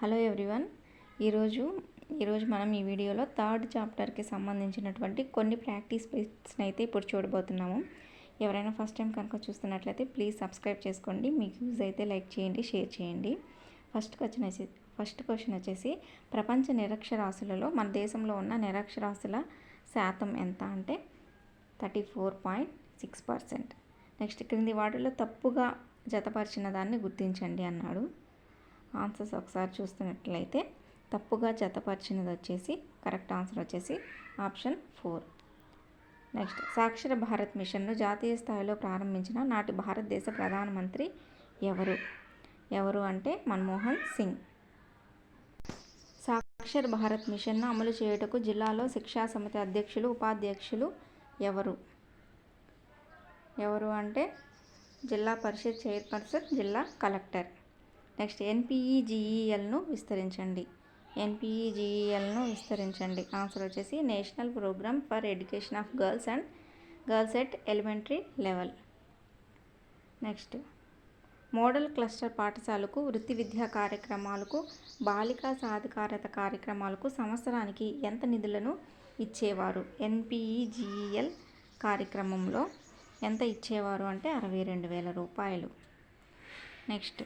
Hello everyone. ఈరోజు ఈరోజు మనం ఈ వీడియోలో థర్డ్ చాప్టర్కి సంబంధించినటువంటి కొన్ని ప్రాక్టీస్ బిట్స్ని అయితే ఇప్పుడు చూడబోతున్నాము. ఎవరైనా ఫస్ట్ టైం కనుక చూస్తున్నట్లయితే ప్లీజ్ సబ్స్క్రైబ్ చేసుకోండి. మీకు యూజ్ అయితే లైక్ చేయండి షేర్ చేయండి. ఫస్ట్ క్వశ్చన్ వచ్చి ఫస్ట్ క్వశ్చన్ వచ్చేసి ప్రపంచ నిరక్షరాస్యులలో మన దేశంలో ఉన్న నిరక్షరాస్యుల శాతం ఎంత అంటే thirty four point six percent. Next క్రింది వాటిలో తప్పుగా జతపరిచిన దాన్ని గుర్తించండి అన్నాడు. ఆన్సర్స్ ఒకసారి చూస్తున్నట్లయితే తప్పుగా జతపరిచినది వచ్చేసి కరెక్ట్ ఆన్సర్ వచ్చేసి option four. Next Saakshar Bharat మిషన్ను జాతీయ స్థాయిలో ప్రారంభించిన నాటి భారతదేశ ప్రధానమంత్రి ఎవరు? ఎవరు అంటే మన్మోహన్ సింగ్. సాక్షర భారత్ మిషన్ను అమలు చేయుటకు జిల్లాలో శిక్షా సమితి అధ్యక్షులు ఉపాధ్యక్షులు ఎవరు? ఎవరు అంటే జిల్లా పరిషత్ చైర్పర్సన్ జిల్లా కలెక్టర్. నెక్స్ట్ ఎన్పిఈజిఈఎల్ను విస్తరించండి. ఎన్పిఈజిఈఎల్ను విస్తరించండి. ఆన్సర్ వచ్చేసి national programme for education of girls and girls at elementary level. Next model cluster పాఠశాలకు వృత్తి విద్యా కార్యక్రమాలకు బాలికా సాధికారత కార్యక్రమాలకు సంవత్సరానికి ఎంత నిధులను ఇచ్చేవారు? ఎన్పిఈజిఈఎల్ కార్యక్రమంలో ఎంత ఇచ్చేవారు అంటే అరవై రెండు వేల రూపాయలు. నెక్స్ట్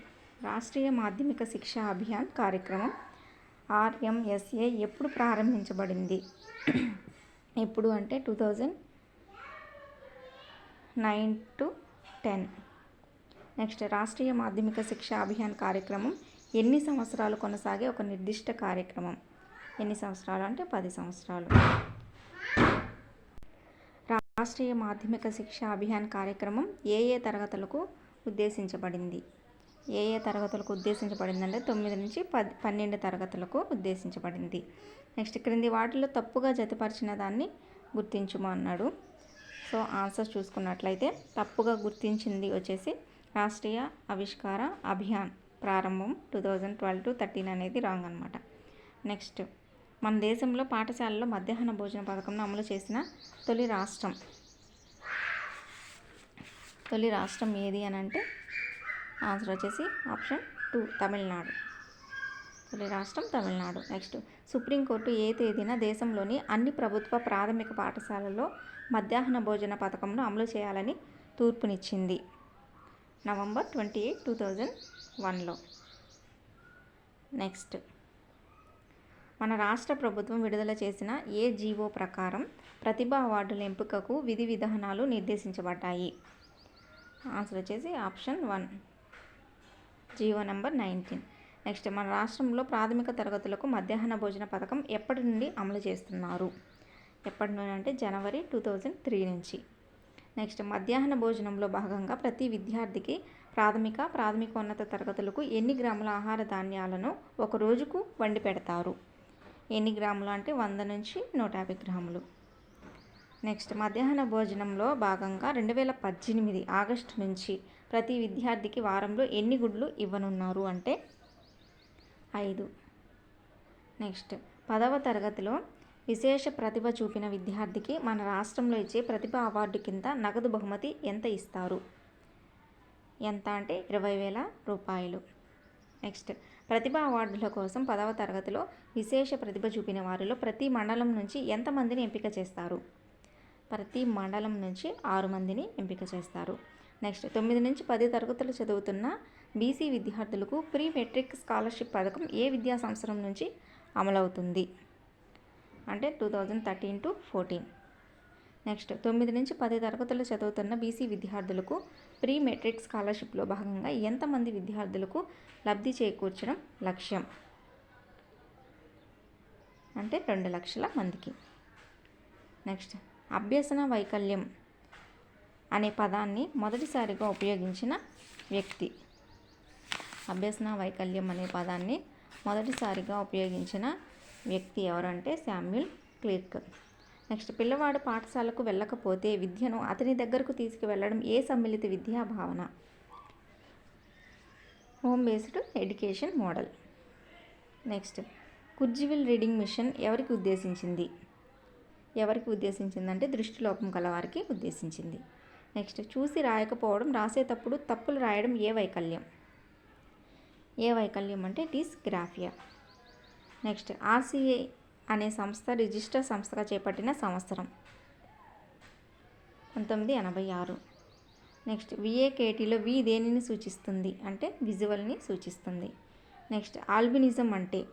రాష్ట్రీయ మాధ్యమిక శిక్షా అభియాన్ కార్యక్రమం ఆర్ఎంఎస్ఏ ఎప్పుడు ప్రారంభించబడింది? ఎప్పుడు అంటే two thousand nine to ten. Next Rashtriya Madhyamik Shiksha Abhiyan కార్యక్రమం ఎన్ని సంవత్సరాలు కొనసాగే ఒక నిర్దిష్ట కార్యక్రమం? ఎన్ని సంవత్సరాలు అంటే పది సంవత్సరాలు. రాష్ట్రీయ మాధ్యమిక శిక్షా అభియాన్ కార్యక్రమం ఏ ఏ తరగతులకు ఉద్దేశించబడింది? ఏ ఏ తరగతులకు ఉద్దేశించబడిందంటే తొమ్మిది నుంచి పది పన్నెండు తరగతులకు ఉద్దేశించబడింది. నెక్స్ట్ క్రింది వాటిలో తప్పుగా జతపరిచిన దాన్ని గుర్తించుము అన్నాడు. సో ఆన్సర్ చూసుకున్నట్లయితే తప్పుగా గుర్తించింది వచ్చేసి రాష్ట్రీయ ఆవిష్కార అభియాన్ ప్రారంభం two thousand twelve to thirteen అనేది రాంగ్ అనమాట నెక్స్ట్ మన దేశంలో పాఠశాలలో మధ్యాహ్న భోజన పథకంను అమలు చేసిన తొలి రాష్ట్రం. తొలి రాష్ట్రం ఏది అని అంటే ఆన్సర్ వచ్చేసి ఆప్షన్ టూ తమిళనాడు తొలి రాష్ట్రం తమిళనాడు. నెక్స్ట్ సుప్రీంకోర్టు ఏ తేదీన దేశంలోని అన్ని ప్రభుత్వ ప్రాథమిక పాఠశాలల్లో మధ్యాహ్న భోజన పథకంను అమలు చేయాలని తూర్పునిచ్చింది. November twenty eight two thousand వన్లో నెక్స్ట్ మన రాష్ట్ర ప్రభుత్వం విడుదల చేసిన ఏ జీవో ప్రకారం ప్రతిభా అవార్డుల ఎంపికకు విధి విధానాలు నిర్దేశించబడ్డాయి? ఆన్సర్ వచ్చేసి option one GO number nineteen. Next మన రాష్ట్రంలో ప్రాథమిక తరగతులకు మధ్యాహ్న భోజన పథకం ఎప్పటి నుండి అమలు చేస్తున్నారు? ఎప్పటి నుండి అంటే జనవరి టూ థౌజండ్ త్రీ నుంచి. నెక్స్ట్ మధ్యాహ్న భోజనంలో భాగంగా ప్రతి విద్యార్థికి ప్రాథమిక ప్రాథమికోన్నత తరగతులకు ఎన్ని గ్రాముల ఆహార ధాన్యాలను ఒక రోజుకు వండి పెడతారు? ఎన్ని గ్రాములు అంటే వంద నుంచి నూట యాభై గ్రాములు. నెక్స్ట్ మధ్యాహ్న భోజనంలో భాగంగా రెండు వేల పద్దెనిమిది ఆగస్టు నుంచి ప్రతి విద్యార్థికి వారంలో ఎన్ని గుడ్లు ఇవ్వనున్నారు అంటే ఐదు. నెక్స్ట్ పదవ తరగతిలో విశేష ప్రతిభ చూపిన విద్యార్థికి మన రాష్ట్రంలో ఇచ్చే ప్రతిభ అవార్డు కింద నగదు బహుమతి ఎంత ఇస్తారు? ఎంత అంటే ఇరవై వేల రూపాయలు. నెక్స్ట్ ప్రతిభ అవార్డుల కోసం పదవ తరగతిలో విశేష ప్రతిభ చూపిన వారిలో ప్రతి మండలం నుంచి ఎంతమందిని ఎంపిక చేస్తారు? ప్రతి మండలం నుంచి ఆరు మందిని ఎంపిక చేస్తారు. నెక్స్ట్ తొమ్మిది నుంచి పది తరగతులు చదువుతున్న బీసీ విద్యార్థులకు ప్రీ మెట్రిక్ స్కాలర్షిప్ పథకం ఏ విద్యా సంవత్సరం నుంచి అమలవుతుంది? అంటే two thousand thirteen to fourteen. Next తొమ్మిది నుంచి పది తరగతులు చదువుతున్న బీసీ విద్యార్థులకు ప్రీ మెట్రిక్ స్కాలర్షిప్లో భాగంగా ఎంతమంది విద్యార్థులకు లబ్ధి చేకూర్చడం లక్ష్యం? అంటే రెండు లక్షల మందికి. నెక్స్ట్ అభ్యసన వైకల్యం. అనే పదాన్ని మొదటిసారిగా ఉపయోగించిన వ్యక్తి. అభ్యసన వైకల్యం అనే పదాన్ని మొదటిసారిగా ఉపయోగించిన వ్యక్తి ఎవరంటే శామ్యుల్ క్లీర్క్. నెక్స్ట్ పిల్లవాడు పాఠశాలకు వెళ్ళకపోతే విద్యను అతని దగ్గరకు తీసుకువెళ్ళడం ఏ సమ్మిళిత విద్యా భావన home based education model. Next Kurzweil reading mission ఎవరికి ఉద్దేశించింది? ఎవరికి ఉద్దేశించిందంటే దృష్టిలోపం కలవారికి ఉద్దేశించింది. నెక్స్ట్ చూసి రాయకపోవడం రాసేటప్పుడు తప్పులు రాయడం ఏ వైకల్యం? ఏ వైకల్యం అంటే డిస్గ్రాఫియా. నెక్స్ట్ ఆర్సీఏ అనే సంస్థ రిజిస్టర్ సంస్థగా చేపట్టిన సంవత్సరం. పంతొమ్మిది ఎనభై ఆరు. నెక్స్ట్ విఏకేటీలో వి దేనిని సూచిస్తుంది? అంటే విజువల్ని సూచిస్తుంది. నెక్స్ట్ ఆల్బినిజం అంటే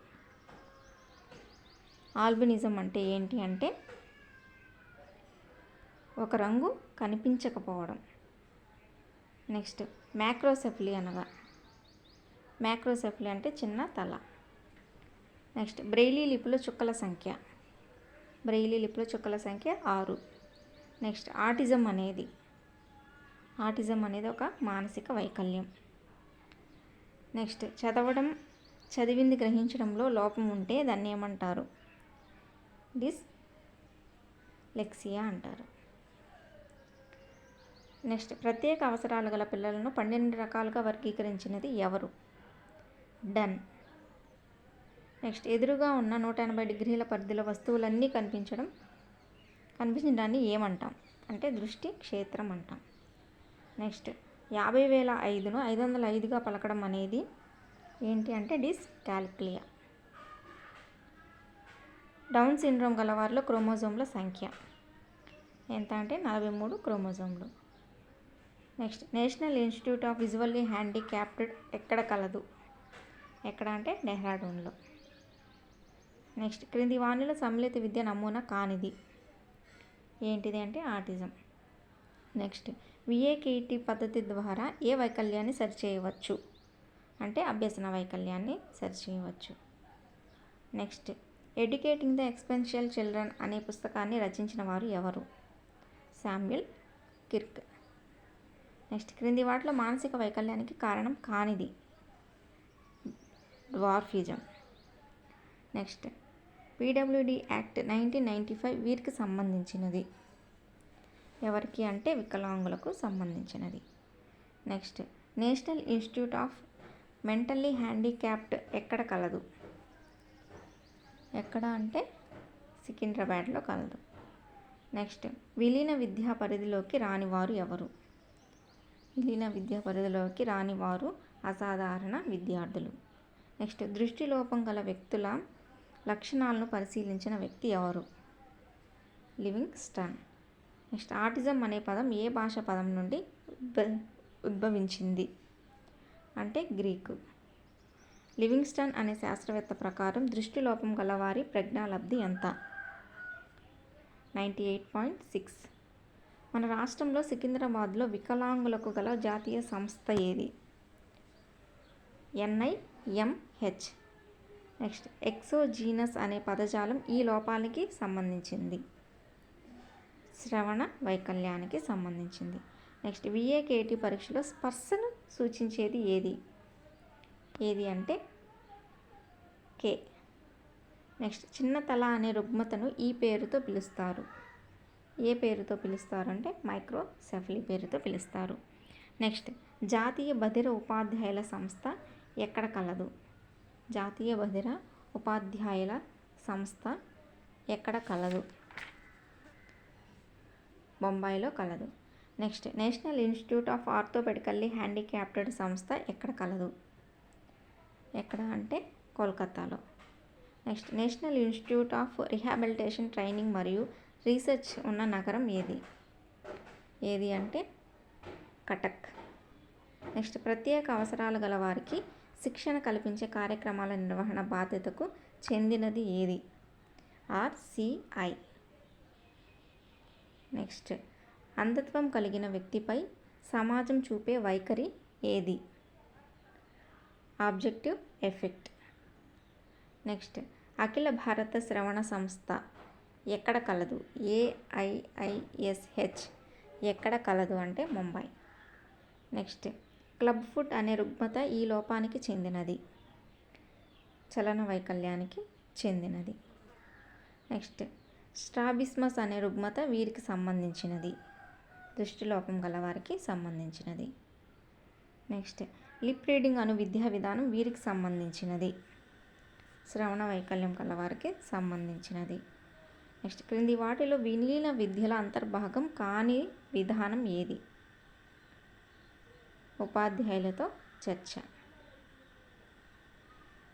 ఆల్బినిజం అంటే ఏంటి అంటే ఒక రంగు కనిపించకపోవడం. నెక్స్ట్ మ్యాక్రోసెఫ్లీ అనగా. మ్యాక్రోసెఫ్లీ అంటే చిన్న తల. నెక్స్ట్ బ్రెయిలీ లిపిలో చుక్కల సంఖ్య. బ్రెయిలీ లిపిలో చుక్కల సంఖ్య ఆరు. నెక్స్ట్ ఆటిజం అనేది. ఆటిజం అనేది ఒక మానసిక వైకల్యం. నెక్స్ట్ చదవడం చదివింది గ్రహించడంలో లోపం ఉంటే దాన్ని ఏమంటారు? డిస్ లెక్సియా అంటారు. నెక్స్ట్ ప్రత్యేక అవసరాలు గల పిల్లలను పన్నెండు రకాలుగా వర్గీకరించినది ఎవరు? డన్. నెక్స్ట్ ఎదురుగా ఉన్న నూట ఎనభై డిగ్రీల పరిధిలో వస్తువులన్నీ కనిపించడం కనిపించడాన్ని ఏమంటాం? అంటే దృష్టి క్షేత్రం అంటాం. నెక్స్ట్ యాభై వేల ఐదును ఐదు వందల ఐదుగా పలకడం అనేది ఏంటి అంటే డిస్ క్యాల్క్లియా డౌన్ సిండ్రోమ్ గలవారిలో క్రోమోజోమ్ల సంఖ్య ఎంత అంటే నలభై మూడు క్రోమోజోమ్లు. Next national institute of visually handicapped ఎక్కడ కలదు? ఎక్కడ అంటే డెహ్రాడూన్లో. నెక్స్ట్ క్రింది వాణిలో సమ్మిళిత విద్య నమూనా కానిది. ఏంటిది అంటే ఆటిజం నెక్స్ట్ విఏకేటి పద్ధతి ద్వారా ఏ వైకల్యాన్ని సరిచేయవచ్చు అంటే అభ్యసన వైకల్యాన్ని సరిచేయవచ్చు next educating the exceptional children అనే పుస్తకాన్ని రచించిన వారు ఎవరు? Samuel Kirk. నెక్స్ట్ క్రింది వాటిలో మానసిక వైకల్యానికి కారణం కానిది. Dwarfism. Next PWD act nineteen ninety five వీరికి సంబంధించినది. ఎవరికి అంటే వికలాంగులకు సంబంధించినది. Next national institute of mentally handicapped ఎక్కడ కలదు? ఎక్కడ అంటే సికింద్రాబాద్లో కలదు. నెక్స్ట్ విలీన విద్యా పరిధిలోకి రానివారు ఎవరు? విలీన విద్యా పరిధిలోకి రానివారు అసాధారణ విద్యార్థులు. నెక్స్ట్ దృష్టిలోపం గల వ్యక్తుల లక్షణాలను పరిశీలించిన వ్యక్తి ఎవరు? లివింగ్ స్టన్ నెక్స్ట్ ఆటిజం అనే పదం ఏ భాష పదం నుండి ఉద్భ ఉద్భవించింది? అంటే గ్రీకు. లివింగ్స్టన్ అనే శాస్త్రవేత్త ప్రకారం దృష్టిలోపం గలవారి ప్రజ్ఞాలబ్ధి ఎంత? Ninety eight point six. మన రాష్ట్రంలో సికింద్రాబాద్లో వికలాంగులకు గల జాతీయ సంస్థ ఏది? ఎన్ఐఎంహెచ్. నెక్స్ట్ ఎక్సోజీనస్ అనే పదజాలం ఈ లోపానికి సంబంధించింది. శ్రవణ వైకల్యానికి సంబంధించింది. నెక్స్ట్ విఏకేటి పరీక్షలో స్పర్శను సూచించేది ఏది? ఏది అంటే కే. నెక్స్ట్ చిన్న తల అనే రుగ్మతను ఈ పేరుతో పిలుస్తారు. ఏ పేరుతో పిలుస్తారు అంటే మైక్రోసెఫలీ పేరుతో పిలుస్తారు. నెక్స్ట్ జాతీయ బధిర ఉపాధ్యాయుల సంస్థ ఎక్కడ కలదు? జాతీయ బధిర ఉపాధ్యాయుల సంస్థ ఎక్కడ కలదు? బొంబాయిలో కలదు. Next national institute of orthopedically handicapped సంస్థ ఎక్కడ కలదు? ఎక్కడ అంటే కోల్కతాలో. Next national institute of rehabilitation training మరియు రీసెర్చ్ ఉన్న నగరం ఏది? ఏది అంటే కటక్. నెక్స్ట్ ప్రత్యేక అవసరాలు గల వారికి శిక్షణ కల్పించే కార్యక్రమాల నిర్వహణ బాధ్యతకు చెందినది ఏది? ఆర్సిఐ. నెక్స్ట్ అంధత్వం కలిగిన వ్యక్తిపై సమాజం చూపే వైఖరి ఏది? Objective effect. నెక్స్ట్ అఖిల భారత శ్రవణ సంస్థ. ఎక్కడ కలదు? ఏఐఐఎస్హెచ్ ఎక్కడ కలదు అంటే ముంబై. నెక్స్ట్ క్లబ్ ఫుట్ అనే రుగ్మత ఈ లోపానికి చెందినది. చలన వైకల్యానికి చెందినది. నెక్స్ట్ స్ట్రాబిస్మస్ అనే రుగ్మత వీరికి సంబంధించినది. దృష్టిలోపం గలవారికి సంబంధించినది. నెక్స్ట్ లిప్ రీడింగ్ అను విద్యా విధానం వీరికి సంబంధించినది. శ్రవణ వైకల్యం కలవారికి సంబంధించినది. నెక్స్ట్ క్రింది వాటిలో విలీన విద్యల అంతర్భాగం కాని విధానం ఏది? ఉపాధ్యాయులతో చర్చ.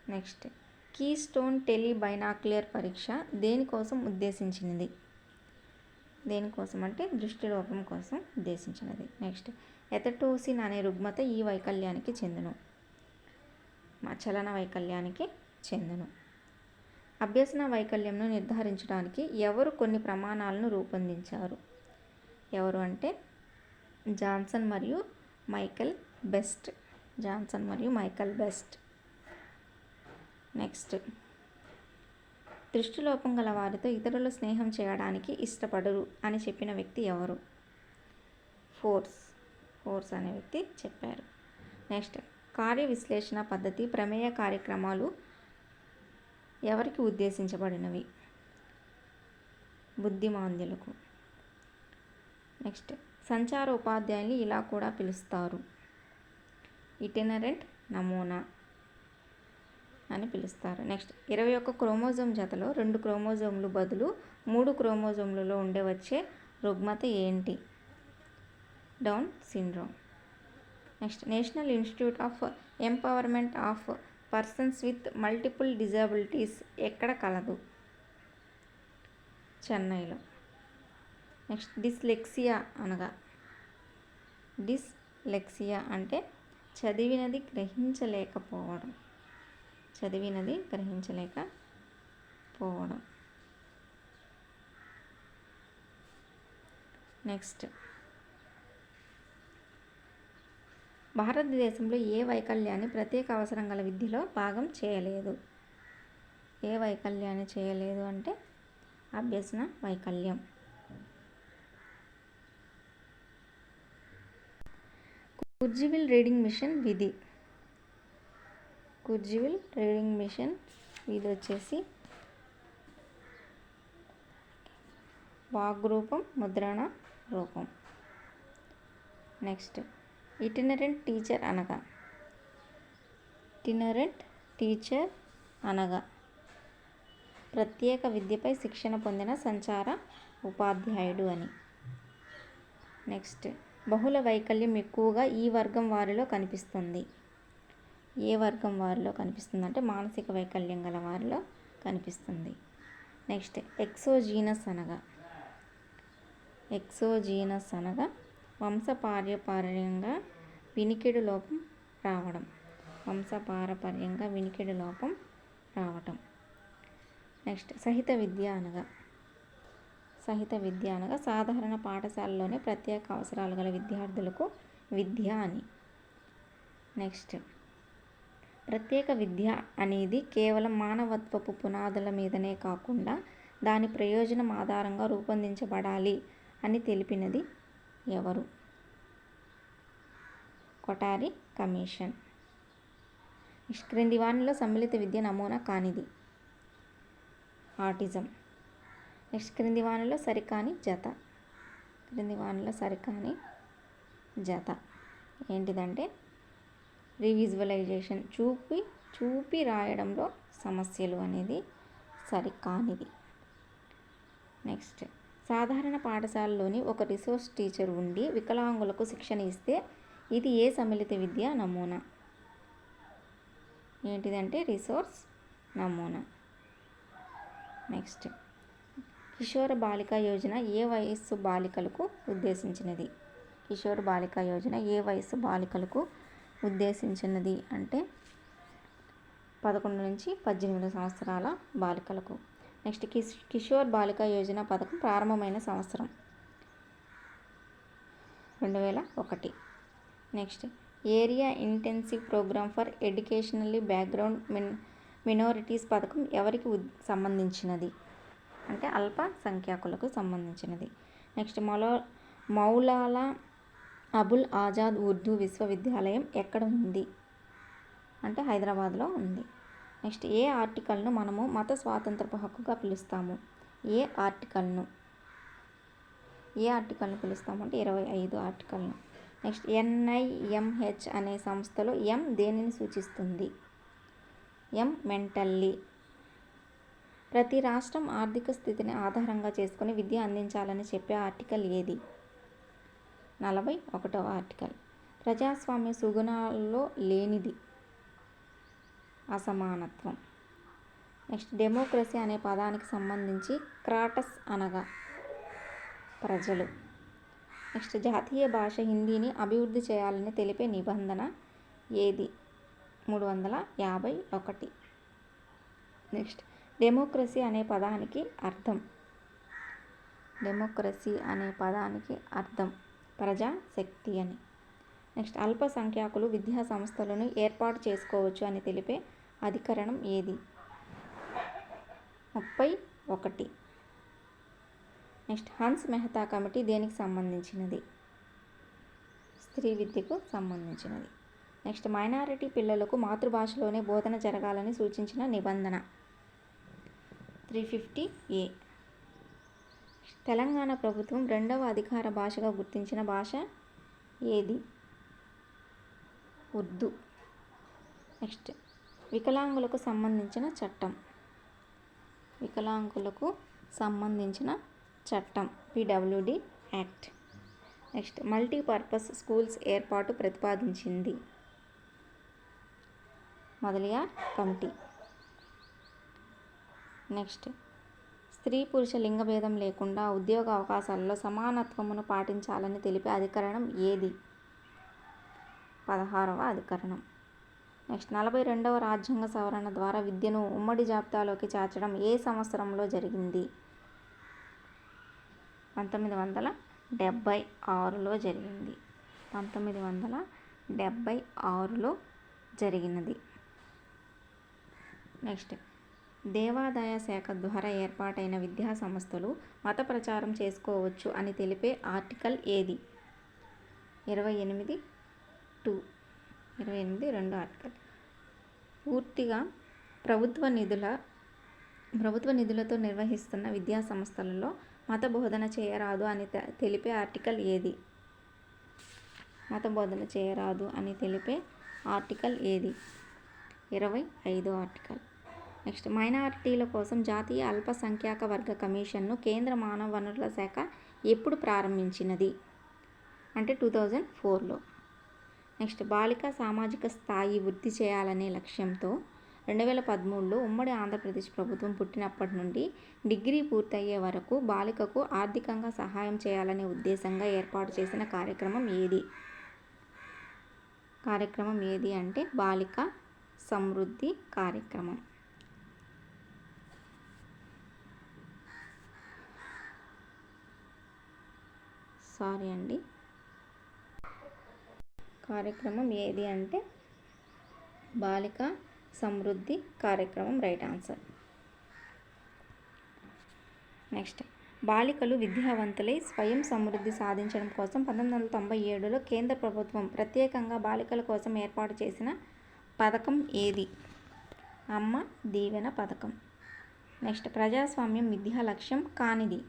Next keystone telebinocular పరీక్ష దేనికోసం ఉద్దేశించినది? దేనికోసం అంటే దృష్టి లోపం కోసం ఉద్దేశించినది. నెక్స్ట్ ఎథటోసిన్ అనే రుగ్మత ఈ వైకల్యానికి చెందును. మా చలన వైకల్యానికి చెందును. అభ్యసన వైకల్యంను నిర్ధారించడానికి ఎవరు కొన్ని ప్రమాణాలను రూపొందించారు? ఎవరు అంటే జాన్సన్ మరియు మైకెల్ బెస్ట్. జాన్సన్ మరియు మైకల్ బెస్ట్. నెక్స్ట్. దృష్టిలోపం గల వారితో ఇతరులు స్నేహం చేయడానికి ఇష్టపడరు అని చెప్పిన వ్యక్తి ఎవరు? ఫోర్స్. ఫోర్స్ అనే వ్యక్తి చెప్పారు. నెక్స్ట్. కార్య విశ్లేషణ పద్ధతి ప్రమేయ కార్యక్రమాలు ఎవరికి ఉద్దేశించబడినవి? బుద్ధిమాంద్యులకు. నెక్స్ట్ సంచార ఉపాధ్యాయుల్ని ఇలా కూడా పిలుస్తారు. ఇటినరెంట్ నమూనా అని పిలుస్తారు. నెక్స్ట్ ఇరవై ఒక్క క్రోమోజోమ్ జతలో రెండు క్రోమోజోమ్లు బదులు మూడు క్రోమోజోమ్లలో ఉండే వచ్చే రుగ్మత ఏంటి? Down syndrome. Next national institute of empowerment of persons with multiple disabilities ఎక్కడ కలదు? చెన్నైలో. నెక్స్ట్ డిస్లెక్సియా అనగా. డిస్లెక్సియా అంటే చదివినది గ్రహించలేకపోవడం. చదివినది గ్రహించలేకపోవడం. నెక్స్ట్ భారతదేశంలో ఏ వైకల్యాన్ని ప్రత్యేక అవసరం గల విద్యలో భాగం చేయలేదు? ఏ వైకల్యాన్ని చేయలేదు అంటే అభ్యసన వైకల్యం. కుర్జివిల్ రీడింగ్ మిషన్ విధి. కుర్జివిల్ రీడింగ్ మిషన్ విధి వచ్చేసి వాగ్రూపం ముద్రణ రూపం. నెక్స్ట్. ఇటినరెంట్ టీచర్ అనగా. ఇటినరెంట్ టీచర్ అనగా. ప్రత్యేక విద్యపై శిక్షణ పొందిన సంచార ఉపాధ్యాయుడు అని. నెక్స్ట్ బహుళ వైకల్యం ఎక్కువగా ఈ వర్గం వారిలో కనిపిస్తుంది. ఏ వర్గం వారిలో కనిపిస్తుంది అంటే మానసిక వైకల్యం గల వారిలో కనిపిస్తుంది. నెక్స్ట్ ఎక్సోజీనస్ అనగా. ఎక్సోజీనస్ అనగా వంశపార్యపర్యంగా వినికిడి లోపం రావడం. వంశపారపర్యంగా వినికిడి లోపం రావటం. నెక్స్ట్ సహిత విద్య అనగా. సహిత విద్య అనగా సాధారణ పాఠశాలలోనే ప్రత్యేక అవసరాలు గల విద్యార్థులకు విద్య అని. నెక్స్ట్ ప్రత్యేక విద్య అనేది కేవలం మానవత్వపు పునాదుల మీదనే కాకుండా దాని ప్రయోజనం ఆధారంగా రూపొందించబడాలి అని తెలిపినది ఎవరు? కొటారి కమిషన్. నెక్స్ట్ క్రింది సమ్మిళిత విద్య నమూనా కానిది. ఆటిజం. నెక్స్ట్ క్రింది సరికాని జత. క్రింది వాణిలో సరికాని జత. ఏంటిదంటే రివిజువలైజేషన్. చూపి చూపి రాయడంలో సమస్యలు అనేది సరికానిది. నెక్స్ట్. సాధారణ పాఠశాలలోని ఒక రిసోర్స్ టీచర్ ఉండి వికలాంగులకు శిక్షణ ఇస్తే ఇది ఏ సమ్మిళిత విద్య? నమూనా. ఏంటిదంటే రిసోర్స్ నమూనా. నెక్స్ట్. కిషోర బాలికా యోజన ఏ వయస్సు బాలికలకు ఉద్దేశించినది? కిషోర్ బాలికా యోజన ఏ వయస్సు బాలికలకు ఉద్దేశించినది? అంటే పదకొండు నుంచి పద్దెనిమిది సంవత్సరాల బాలికలకు. నెక్స్ట్ కిషోర్ బాలికా యోజన పథకం ప్రారంభమైన సంవత్సరం. రెండు వేల ఒకటి next area intensive programme for educationally background min minorities పథకం ఎవరికి సంబంధించినది? అంటే అల్ప సంఖ్యాకులకు సంబంధించినది. నెక్స్ట్ మౌలా మౌలాలా అబుల్ ఆజాద్ ఉర్దూ విశ్వవిద్యాలయం ఎక్కడ ఉంది? అంటే హైదరాబాద్లో ఉంది. నెక్స్ట్ ఏ ఆర్టికల్ను మనము మత స్వాతంత్రపు హక్కుగా పిలుస్తాము? ఏ ఆర్టికల్ను? ఏ ఆర్టికల్ను పిలుస్తాము అంటే ఇరవై ఐదు ఆర్టికల్ను. నెక్స్ట్ ఎన్ఐఎంహెచ్ అనే సంస్థలో ఎం దేనిని సూచిస్తుంది? M mentally. ప్రతి రాష్ట్రం ఆర్థిక స్థితిని ఆధారంగా చేసుకుని విద్య అందించాలని చెప్పే ఆర్టికల్ ఏది? నలభై ఒకటవ ఆర్టికల్. ప్రజాస్వామ్య సుగుణాల్లో లేనిది. అసమానత్వం. నెక్స్ట్ డెమోక్రసీ అనే పదానికి సంబంధించి క్రాటస్ అనగా ప్రజలు. నెక్స్ట్ జాతీయ భాష హిందీని అభివృద్ధి చేయాలని తెలిపే నిబంధన ఏది? మూడు వందల యాభై ఒకటి. నెక్స్ట్ డెమోక్రసీ అనే పదానికి అర్థం. డెమోక్రసీ అనే పదానికి అర్థం ప్రజాశక్తి అని. నెక్స్ట్ అల్పసంఖ్యాకులు విద్యా సంస్థలను ఏర్పాటు చేసుకోవచ్చు అని తెలిపే అధికరణం ఏది? ముప్పై ఒకటి. నెక్స్ట్ హన్స్ మెహతా కమిటీ దేనికి సంబంధించినది? స్త్రీ విద్యకు సంబంధించినది. నెక్స్ట్ మైనారిటీ పిల్లలకు మాతృభాషలోనే బోధన జరగాలని సూచించిన నిబంధన. త్రీ ఫిఫ్టీ ఏ. తెలంగాణ ప్రభుత్వం రెండవ అధికార భాషగా గుర్తించిన భాష ఏది? ఉర్దూ. నెక్స్ట్ వికలాంగులకు సంబంధించిన చట్టం. వికలాంగులకు సంబంధించిన చట్టం. PWD act. Next multipurpose schools ఏర్పాటు ప్రతిపాదించింది. మొదలిగా కమిటీ. నెక్స్ట్ స్త్రీ పురుష లింగభేదం లేకుండా ఉద్యోగ అవకాశాలలో సమానత్వమును పాటించాలని తెలిపే అధికరణం ఏది? పదహారవ అధికరణం. నెక్స్ట్ నలభై రెండవ రాజ్యాంగ సవరణ ద్వారా విద్యను ఉమ్మడి జాబితాలోకి చేర్చడం ఏ సంవత్సరంలో జరిగింది? పంతొమ్మిది వందల డెబ్భై ఆరులో జరిగింది. పంతొమ్మిది వందల డెబ్భై ఆరులో జరిగినది. నెక్స్ట్ దేవాదాయ శాఖ ద్వారా ఏర్పాటైన విద్యా సంస్థలు మత ప్రచారం చేసుకోవచ్చు అని తెలిపే ఆర్టికల్ ఏది? ఇరవై ఎనిమిది టూ ఇరవై ఎనిమిది రెండు ఆర్టికల్. పూర్తిగా ప్రభుత్వ నిధుల ప్రభుత్వ నిధులతో నిర్వహిస్తున్న విద్యా సంస్థలలో మత బోధన చేయరాదు అని తెలిపే ఆర్టికల్ ఏది? మత బోధన చేయరాదు అని తెలిపే ఆర్టికల్ ఏది? ఇరవై ఐదో ఆర్టికల్. నెక్స్ట్ మైనారిటీల కోసం జాతీయ అల్పసంఖ్యాక వర్గ కమిషన్ను కేంద్ర మానవ వనరుల శాఖ ఎప్పుడు ప్రారంభించినది? అంటే టూ థౌజండ్ ఫోర్లో. నెక్స్ట్ బాలిక సామాజిక స్థాయి వృద్ధి చేయాలనే లక్ష్యంతో రెండు వేల పదమూడులో ఉమ్మడి ఆంధ్రప్రదేశ్ ప్రభుత్వం పుట్టినప్పటి నుండి డిగ్రీ పూర్తయ్యే వరకు బాలికకు ఆర్థికంగా సహాయం చేయాలనే ఉద్దేశంగా ఏర్పాటు చేసిన కార్యక్రమం ఏది? కార్యక్రమం ఏది అంటే బాలిక సమృద్ధి కార్యక్రమం. సారీ అండి. కార్యక్రమం ఏది అంటే బాలిక సమృద్ధి కార్యక్రమం రైట్ ఆన్సర్. నెక్స్ట్ బాలికలు విద్యావంతులై స్వయం సమృద్ధి సాధించడం కోసం పంతొమ్మిది వందల తొంభై ఏడులో కేంద్ర ప్రభుత్వం ప్రత్యేకంగా బాలికల కోసం ఏర్పాటు చేసిన పథకం ఏది? అమ్మ దీవెన పథకం. నెక్స్ట్ ప్రజాస్వామ్యం విద్యా లక్ష్యం కానిది.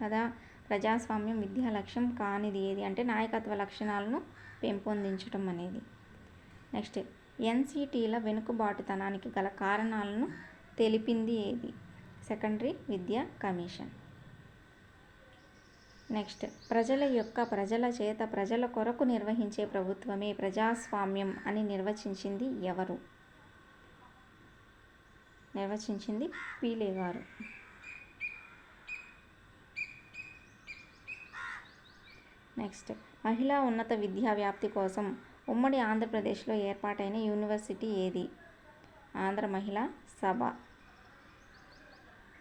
ప్రజా ప్రజాస్వామ్యం విద్యా లక్ష్యం కానిది ఏది? అంటే నాయకత్వ లక్షణాలను పెంపొందించడం అనేది. నెక్స్ట్ ఎన్సిటీల వెనుకబాటుతనానికి గల కారణాలను తెలిపింది ఏది? సెకండరీ విద్యా కమిషన్. నెక్స్ట్ ప్రజల యొక్క ప్రజల చేత ప్రజల కొరకు నిర్వహించే ప్రభుత్వమే ప్రజాస్వామ్యం అని నిర్వచించింది ఎవరు? నిర్వచించింది పీలే గారు. నెక్స్ట్ మహిళా ఉన్నత విద్యా వ్యాప్తి కోసం ఉమ్మడి ఆంధ్రప్రదేశ్లో ఏర్పాటైన యూనివర్సిటీ ఏది? ఆంధ్ర మహిళా సభ.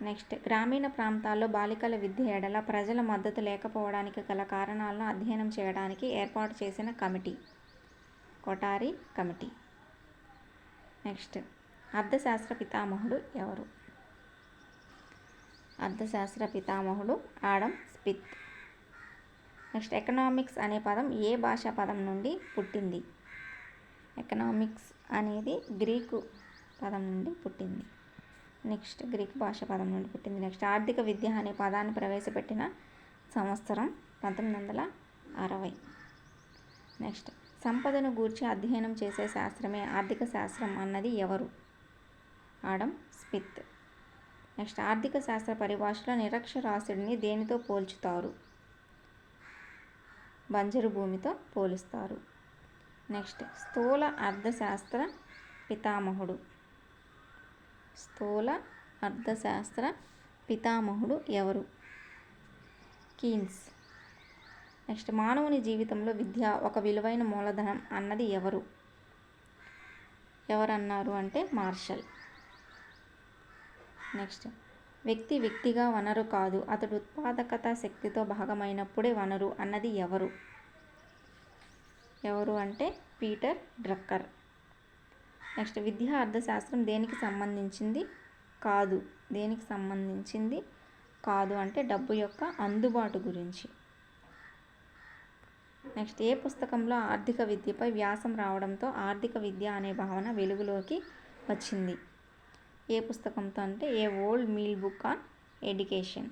నెక్స్ట్ గ్రామీణ ప్రాంతాల్లో బాలికల విద్య ఎడల ప్రజల మద్దతు లేకపోవడానికి గల కారణాలను అధ్యయనం చేయడానికి ఏర్పాటు చేసిన కమిటీ. కొటారి కమిటీ. నెక్స్ట్ అర్థశాస్త్ర పితామహుడు ఎవరు? అర్థశాస్త్ర పితామహుడు ఆడమ్ స్పిత్. నెక్స్ట్ ఎకనామిక్స్ అనే పదం ఏ భాషా పదం నుండి పుట్టింది? ఎకనామిక్స్ అనేది గ్రీకు పదం నుండి పుట్టింది. నెక్స్ట్ గ్రీక్ భాష పదం నుండి పుట్టింది. నెక్స్ట్ ఆర్థిక విద్య అనే పదాన్ని ప్రవేశపెట్టిన సంవత్సరం పంతొమ్మిది వందల అరవై. నెక్స్ట్ సంపదను గూర్చి అధ్యయనం చేసే శాస్త్రమే ఆర్థిక శాస్త్రం అన్నది ఎవరు? Adam Smith. నెక్స్ట్ ఆర్థిక శాస్త్ర పరిభాషలో నిరక్షరాస్యుడిని దేనితో పోల్చుతారు? బంజరు భూమితో పోలుస్తారు. నెక్స్ట్ స్థూల అర్థశాస్త్ర పితామహుడు. స్థూల అర్థశాస్త్ర పితామహుడు ఎవరు? కీన్స్. నెక్స్ట్ మానవుని జీవితంలో విద్య ఒక విలువైన మూలధనం అన్నది ఎవరు? ఎవరన్నారు అంటే మార్షల్. నెక్స్ట్ వ్యక్తి వ్యక్తిగా వనరు కాదు. అతడు ఉత్పాదకత శక్తితో భాగమైనప్పుడే వనరు అన్నది ఎవరు? ఎవరు అంటే పీటర్ డ్రక్కర్. నెక్స్ట్ విద్యా అర్థశాస్త్రం దేనికి సంబంధించింది? కాదు. దేనికి సంబంధించింది? కాదు అంటే డబ్బు యొక్క అందుబాటు గురించి. నెక్స్ట్ ఏ పుస్తకంలో ఆర్థిక విద్యపై వ్యాసం రావడంతో ఆర్థిక విద్య అనే భావన వెలుగులోకి వచ్చింది? ఏ పుస్తకంతో అంటే a old meal book on education.